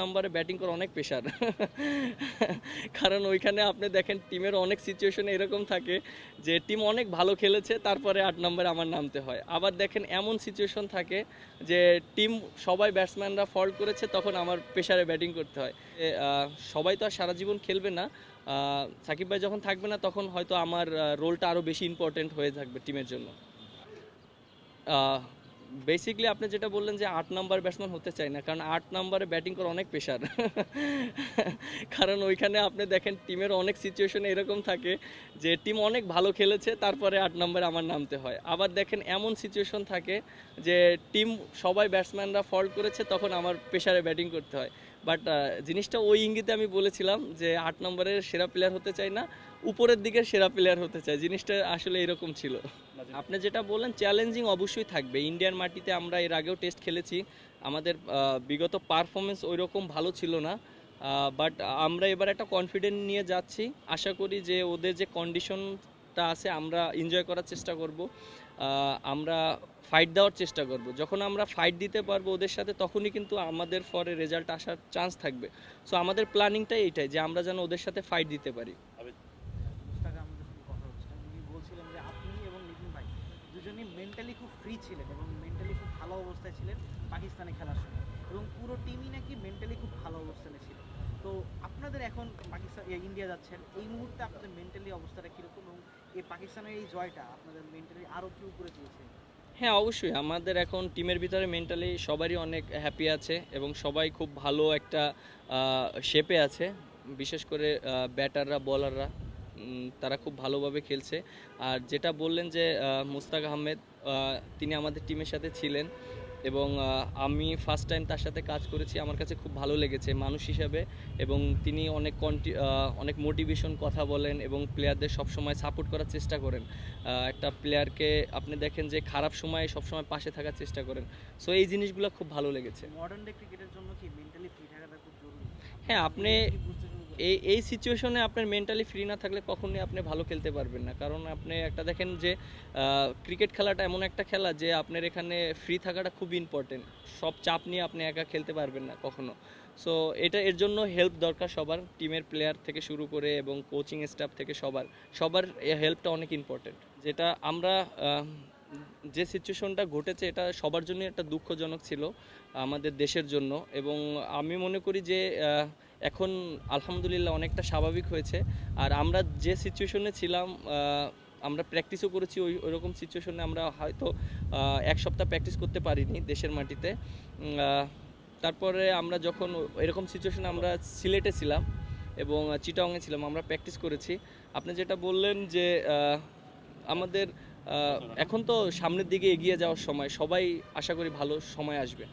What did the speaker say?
নাম্বারে ব্যাটিং করা অনেক প্রেশার কারণ ওইখানে আপনি দেখেন টিমের অনেক সিচুয়েশনে এরকম থাকে যে টিম অনেক ভালো খেলেছে, তারপরে আট নম্বরে আমার নামতে হয়। আবার দেখেন, এমন সিচুয়েশন থাকে যে টিম সবাই ব্যাটসম্যানরা ফল্ট করেছে, তখন আমার প্রেশারে ব্যাটিং করতে হয়। সবাই তো আর সারা জীবন খেলবে না। সাকিব ভাই যখন থাকবে না, তখন হয়তো আমার রোলটা আরও বেশি ইম্পর্টেন্ট হয়ে থাকবে টিমের জন্য। বেসিকলি আপনি যেটা বললেন যে আট নাম্বার ব্যাটসম্যান হতে চাই না, কারণ আট নাম্বারে ব্যাটিং করা অনেক প্রেশার কারণ ওইখানে আপনি দেখেন টিমের অনেক সিচুয়েশনে এরকম থাকে যে টিম অনেক ভালো খেলেছে, তারপরে আট নাম্বারে আমার নামতে হয়। আবার দেখেন এমন সিচুয়েশন থাকে যে টিম সবাই ব্যাটসম্যানরা ফল্ট করেছে, তখন আমার প্রেশারে ব্যাটিং করতে হয়। বাট জিনিসটা ওই ইঙ্গিতে আমি বলেছিলাম যে আট নম্বরের সেরা প্লেয়ার হতে চাই না উপরের দিকের সেরা প্লেয়ার হতে চাই। জিনিসটা আসলে এরকম ছিল। আপনি যেটা বললেন চ্যালেঞ্জিং অবশ্যই থাকবে। ইন্ডিয়ান মাটিতে আমরা এর আগেও টেস্ট খেলেছি। আমাদের বিগত পারফরমেন্স ওই রকম ভালো ছিল না। বাট আমরা এবার একটা কনফিডেন্ট নিয়ে যাচ্ছি। আশা করি যে ওদের যে কন্ডিশনটা আছে, আমরা এনজয় করার চেষ্টা করব। আমরা ফাইট দেওয়ার চেষ্টা করব। যখন আমরা ফাইট দিতে পারব ওদের সাথে, তখনই কিন্তু আমাদের ফরে রেজাল্ট আসার চান্স থাকবে। সো আমাদের প্ল্যানিংটাই এইটাই যে আমরা যেন ওদের সাথে ফাইট দিতে পারি। দুজনেই মেন্টালি খুব ফ্রি ছিলেন এবং মেন্টালি খুব ভালো অবস্থায় ছিলেন পাকিস্তানে খেলার সময়। এবং পুরো টিমই নাকি মেন্টালি খুব ভালো অবস্থানে ছিল তো আপনাদের এখন পাকিস্তান ইন্ডিয়া যাচ্ছেন এই মুহূর্তে আপনাদের মেন্টালি অবস্থাটা কীরকম এবং এই পাকিস্তানের এই জয়টা আপনাদের মেন্টালি আরও কি উপরে তুলছে হ্যাঁ অবশ্যই। আমাদের এখন টিমের ভিতরে মেন্টালি সবারই অনেক হ্যাপি আছে এবং সবাই খুব ভালো একটা শেপে আছে। বিশেষ করে ব্যাটাররা বলাররা তারা খুব ভালোভাবে খেলছে। আর যেটা বললেন যে মুস্তাক আহমেদ তিনি আমাদের টিমের সাথে ছিলেন। এবং আমি ফার্স্ট টাইম তার সাথে কাজ করেছি আমার কাছে খুব ভালো লেগেছে মানুষ হিসাবে এবং তিনি অনেক কন্টি অনেক মোটিভেশন কথা বলেন এবং প্লেয়ারদের সবসময় সাপোর্ট করার চেষ্টা করেন। একটা প্লেয়ারকে আপনি দেখেন যে খারাপ সময়ে সবসময় পাশে থাকার চেষ্টা করেন। সো এই জিনিসগুলো খুব ভালো লেগেছে। মডার্ন ডে ক্রিকেটের জন্য কি মেন্টালি ফ্রি থাকাটা খুব জরুরি? হ্যাঁ আপনি এই এই সিচুয়েশনে আপনার মেন্টালি ফ্রি না থাকলে কখনোই আপনি ভালো খেলতে পারবেন না। কারণ আপনি একটা দেখেন যে ক্রিকেট খেলাটা এমন একটা খেলা যে, আপনার এখানে ফ্রি থাকাটা খুব ইম্পর্টেন্ট সব চাপ নিয়ে আপনি একা খেলতে পারবেন না কখনো। সো এটা এর জন্য হেল্প দরকার সবার টিমের প্লেয়ার থেকে শুরু করে এবং কোচিং স্টাফ থেকে সবার। সবার হেল্পটা অনেক ইম্পর্টেন্ট যেটা আমরা যে সিচুয়েশনটা ঘটেছে, এটা সবার জন্য একটা দুঃখজনক ছিল, আমাদের দেশের জন্য। এবং আমি মনে করি যে এখন আলহামদুলিল্লাহ অনেকটা স্বাভাবিক হয়েছে। আর আমরা যে সিচুয়েশনে ছিলাম আমরা প্র্যাকটিসও করেছি ওই, ওইরকম সিচুয়েশনে আমরা হয়তো এক সপ্তাহ প্র্যাকটিস করতে পারিনি দেশের মাটিতে। তারপরে আমরা যখন এরকম সিচুয়েশনে আমরা সিলেটে ছিলাম এবং চিটাংয়ে ছিলাম, আমরা প্র্যাকটিস করেছি। আপনি যেটা বললেন যে আমাদের এখন তো সামনের দিকে এগিয়ে যাওয়ার সময়, সবাই আশা করি ভালো সময় আসবে।